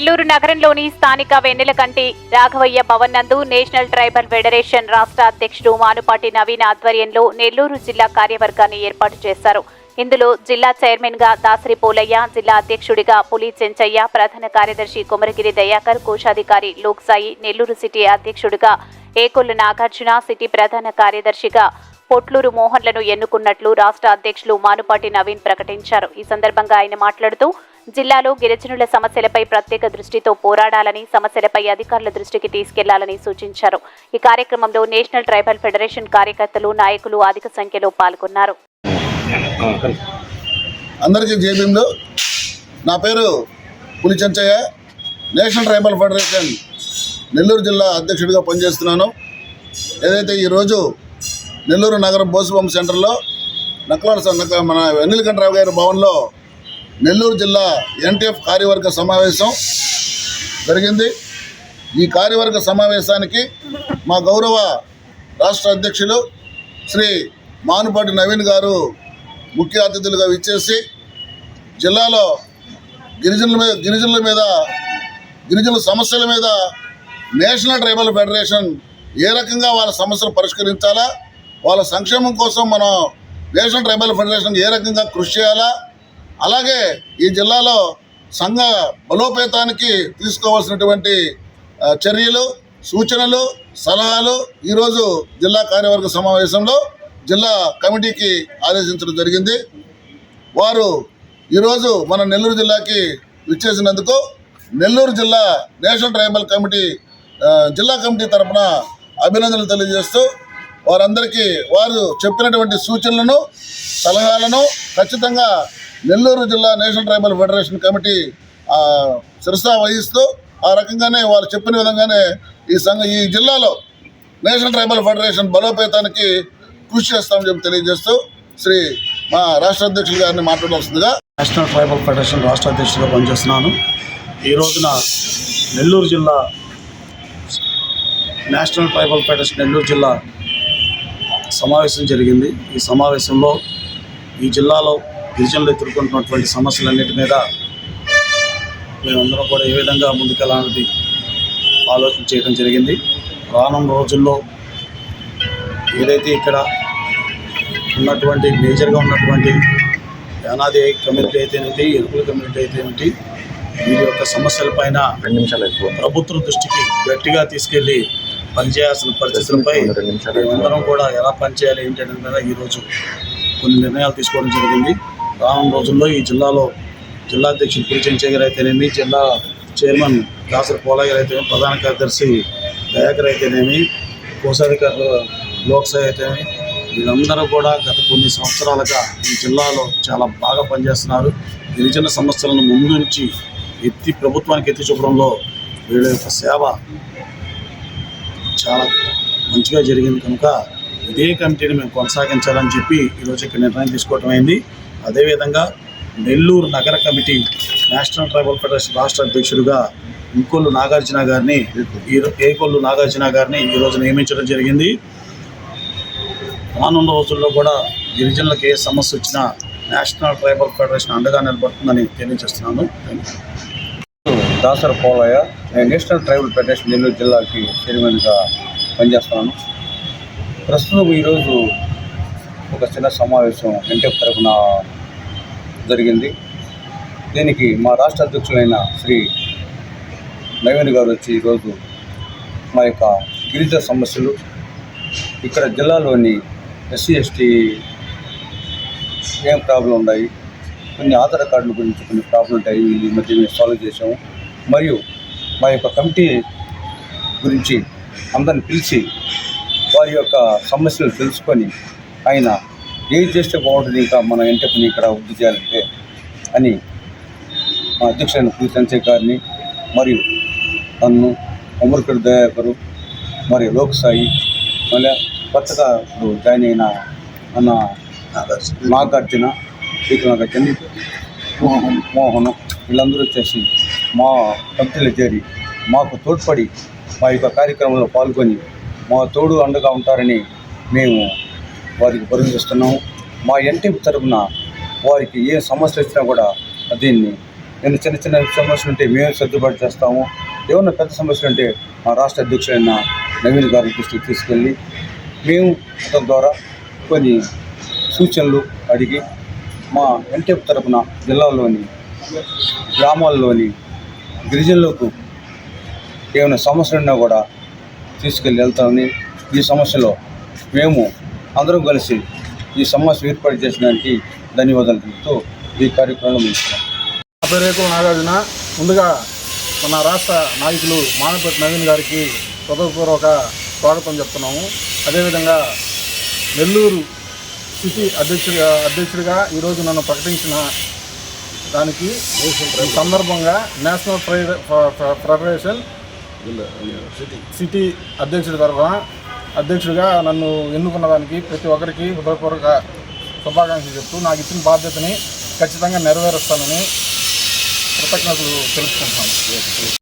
నెల్లూరు నగరంలోని స్థానిక వెన్నెలకంటి రాఘవయ్య భవన్ నందు నేషనల్ ట్రైబల్ ఫెడరేషన్ రాష్ట్ర అధ్యక్షుడు మానుపాటి నవీన్ ఆధ్వర్యంలో నెల్లూరు జిల్లా కార్యవర్గాన్ని ఏర్పాటు చేశారు. ఇందులో జిల్లా చైర్మన్గా దాసరి పోలయ్య జిల్లా అధ్యక్షుడిగా పులి చెంచయ్య ప్రధాన కార్యదర్శి కుమరగిరి దయాకర్ కోశాధికారి లోక్సాయి నెల్లూరు సిటీ అధ్యక్షుడిగా ఏకొల్లు నాగార్జున సిటీ ప్రధాన కార్యదర్శిగా పొట్లూరు మోహన్లను ఎన్నుకున్నట్లు రాష్ట్ర అధ్యక్షులు మానుపాటి నవీన్ ప్రకటించారు. ఈ సందర్భంగా ఆయన మాట్లాడుతూ జిల్లాలో గిరిజనుల సమస్యలపై ప్రత్యేక దృష్టితో పోరాడాలని సమస్యలపై అధికారుల దృష్టికి తీసుకెళ్ళాలని సూచించారు. ఈ కార్యక్రమంలో నేషనల్ ట్రైబల్ ఫెడరేషన్ కార్యకర్తలు నాయకులు అధిక సంఖ్యలో పాల్గొన్నారు. అందరికీ నా పేరు Pulichenchaiah national tribal federation Nellore జిల్లా అధ్యక్షుడిగా పనిచేస్తున్నాను. ఏదైతే ఈరోజు నెల్లూరు నగరం బోసుబొమ్మ సెంటర్లో నక్లాడ నక్క- మన వెన్నెలకంఠరావు గారి భవన్లో నెల్లూరు జిల్లా ఎన్టీఎఫ్ కార్యవర్గ సమావేశం జరిగింది. ఈ కార్యవర్గ సమావేశానికి మా గౌరవ రాష్ట్ర అధ్యక్షులు శ్రీ మానుపాటి నవీన్ గారు ముఖ్య అతిథులుగా విచ్చేసి జిల్లాలో గిరిజనుల మీద గిరిజనుల మీద గిరిజనుల సమస్యల మీద నేషనల్ ట్రైబల్ ఫెడరేషన్ ఏ రకంగా వాళ్ళ సమస్యలు పరిష్కరించాలా వాళ్ళ సంక్షేమం కోసం మనం నేషనల్ ట్రైబల్ ఫెడరేషన్ ఏ రకంగా కృషి చేయాలా? అలాగే ఈ జిల్లాలో సంఘ బలోపేతానికి తీసుకోవాల్సినటువంటి చర్యలు సూచనలు సలహాలు ఈరోజు జిల్లా కార్యవర్గ సమావేశంలో జిల్లా కమిటీకి ఆదేశించడం జరిగింది. వారు ఈరోజు మన నెల్లూరు జిల్లాకి విచ్చేసినందుకు నెల్లూరు జిల్లా నేషనల్ ట్రైబల్ కమిటీ జిల్లా కమిటీ తరపున అభినందనలు తెలియజేస్తూ వారందరికీ వారు చెప్పినటువంటి సూచనలను సలహాలను ఖచ్చితంగా నెల్లూరు జిల్లా నేషనల్ ట్రైబల్ ఫెడరేషన్ కమిటీ శిరసా వహిస్తూ ఆ రకంగానే వారు చెప్పిన విధంగానే ఈ సంఘ ఈ జిల్లాలో నేషనల్ ట్రైబల్ ఫెడరేషన్ బలోపేతానికి కృషి చేస్తామని చెప్పి తెలియజేస్తూ శ్రీ మా రాష్ట్ర అధ్యక్షులు గారిని మాట్లాడవలసిందిగా నేషనల్ ట్రైబల్ ఫెడరేషన్ రాష్ట్ర అధ్యక్షుడిగా పనిచేస్తున్నాను. ఈ రోజున నెల్లూరు జిల్లా నేషనల్ ట్రైబల్ ఫెడరేషన్ నెల్లూరు జిల్లా సమావేశం జరిగింది. ఈ సమావేశంలో ఈ జిల్లాలో గిరిజనులు ఎదుర్కొంటున్నటువంటి సమస్యలన్నిటి మీద మేమందరం కూడా ఏ విధంగా ముందుకెళ్ళాలన్నది ఆలోచన చేయడం జరిగింది. రానున్న రోజుల్లో ఏదైతే ఇక్కడ ఉన్నటువంటి మేజర్గా ఉన్నటువంటి యానాది కమ్యూనిటీ అయితేనేంటి ఎరుకుల కమ్యూనిటీ అయితేనేంటి వీరి యొక్క సమస్యలపైన ప్రభుత్వం దృష్టికి గట్టిగా తీసుకెళ్ళి పనిచేయాల్సిన పరిస్థితులపై. మేమందరం కూడా ఎలా పనిచేయాలి ఏంటి అనేది మీద ఈరోజు కొన్ని నిర్ణయాలు తీసుకోవడం జరిగింది రానున్న రోజుల్లో ఈ జిల్లాలో జిల్లా అధ్యక్షుడు పులిచెంచే గారు అయితేనేమి జిల్లా చైర్మన్ దాసరి పోలయ్య గారు అయితేనేమి ప్రధాన కార్యదర్శి దయాకర్ అయితేనేమి కోశాధికారులు లోక్సభ అయితేనేమి వీళ్ళందరూ కూడా గత కొన్ని సంవత్సరాలుగా ఈ జిల్లాలో చాలా బాగా పనిచేస్తున్నారు గిరిజన సమస్యలను ముందు నుంచి ఎత్తి ప్రభుత్వానికి ఎత్తి చూపడంలో వీళ్ళ యొక్క సేవ చాలా మంచిగా జరిగింది కనుక ఇదే కమిటీని మేము కొనసాగించాలని చెప్పి ఈరోజు ఇక్కడ నిర్ణయం తీసుకోవటం అయింది. అదేవిధంగా నెల్లూరు నగర కమిటీ నేషనల్ ట్రైబల్ ఫెడరేషన్ రాష్ట్ర అధ్యక్షుడిగా ఇంకొల్లు నాగార్జున గారిని ఏకొల్లు నాగార్జున గారిని ఈరోజు నియమించడం జరిగింది. రానున్న రోజుల్లో కూడా గిరిజనులకు ఏ సమస్య వచ్చినా నేషనల్ ట్రైబల్ ఫెడరేషన్ అండగా నిలబడుతుందని తెలియజేస్తున్నాను. Thank you Dasara Polaiah. నేను నేషనల్ ట్రైబల్ ఫెడరేషన్ నెల్లూరు జిల్లాకి చైర్మన్గా పనిచేస్తున్నాను. ప్రస్తుతం ఈరోజు ఒక చిన్న సమావేశం ఎన్టీఎఫ్ తరఫున జరిగింది. దీనికి మా రాష్ట్ర అధ్యక్షులైన శ్రీ నవీన్ గారు వచ్చి ఈరోజు మా యొక్క గిరిజన సమస్యలు ఇక్కడ జిల్లాలోని ఎస్సీ ఎస్టీ ఏం ప్రాబ్లం ఉన్నాయి కొన్ని ఆధార్ కార్డుల గురించి కొన్ని ప్రాబ్లం ఉంటాయి ఈ మధ్య మేము సాల్వ్ చేసాము మరియు మా యొక్క కమిటీ గురించి అందరిని పిలిచి వారి యొక్క సమస్యలు తెలుసుకొని ఆయన ఏం చేస్తే బాగుంటుంది ఇంకా మన పని ఇక్కడ వృద్ధి చేయాలంటే అని మా అధ్యక్షులైన పి. సంజయ్ గారిని మరియు నన్ను అమృకర్ దయాకరు మరియు లోక్సాయి మళ్ళీ కొత్తగా ఇప్పుడు జాయిన్ అయిన మన నాగార్జున శ్రీకృష్ణ మోహన్ మోహన్ వీళ్ళందరూ వచ్చేసి మా కమిటీలో చేరి మాకు తోడ్పడి మా యొక్క కార్యక్రమంలో పాల్గొని మా తోడు అండగా ఉంటారని మేము వారికి భరోసిస్తున్నాము మా ఎన్టీ తరపున వారికి ఏ సమస్య వచ్చినా కూడా దీన్ని నేను చిన్న చిన్న సమస్యలు ఉంటే మేము సర్దుబాటు చేస్తాము. ఏమన్నా పెద్ద సమస్యలు ఉంటే మా రాష్ట్ర అధ్యక్షుడైన నవీన్ గారి దృష్టికి తీసుకెళ్ళి మేము అతని ద్వారా కొన్ని సూచనలు అడిగి మా ఎన్టీఎఫ్ తరపున జిల్లాలోని గ్రామాల్లోని గిరిజనులకు ఏమైనా సమస్యలు ఉన్నా కూడా తీసుకెళ్ళి వెళ్తామని ఈ సమస్యలో మేము అందరం కలిసి ఈ సమస్య ఏర్పాటు చేసినానికి ధన్యవాదాలు తెలుపుతూ ఈ కార్యక్రమంలో ముగిస్తున్నాం. నా పేరు నాగార్జున. ముందుగా మన రాష్ట్ర నాయకులు మానపేట నవీన్ గారికి హృదయపూర్వక స్వాగతం చెప్తున్నాము. అదేవిధంగా నెల్లూరు సిటీ అధ్యక్షుడిగా అధ్యక్షుడిగా ఈరోజు నన్ను ప్రకటించిన దానికి ఈ సందర్భంగా నేషనల్ ఫెడరేషన్ సిటీ. అధ్యక్షుడి తరఫున అధ్యక్షుడిగా నన్ను ఎన్నుకున్న దానికి ప్రతి ఒక్కరికి హృదయపూర్వక శుభాకాంక్షలు చెప్తూ నాకు ఇచ్చిన బాధ్యతని ఖచ్చితంగా నెరవేరుస్తానని కృతజ్ఞతలు తెలుపుకుంటాను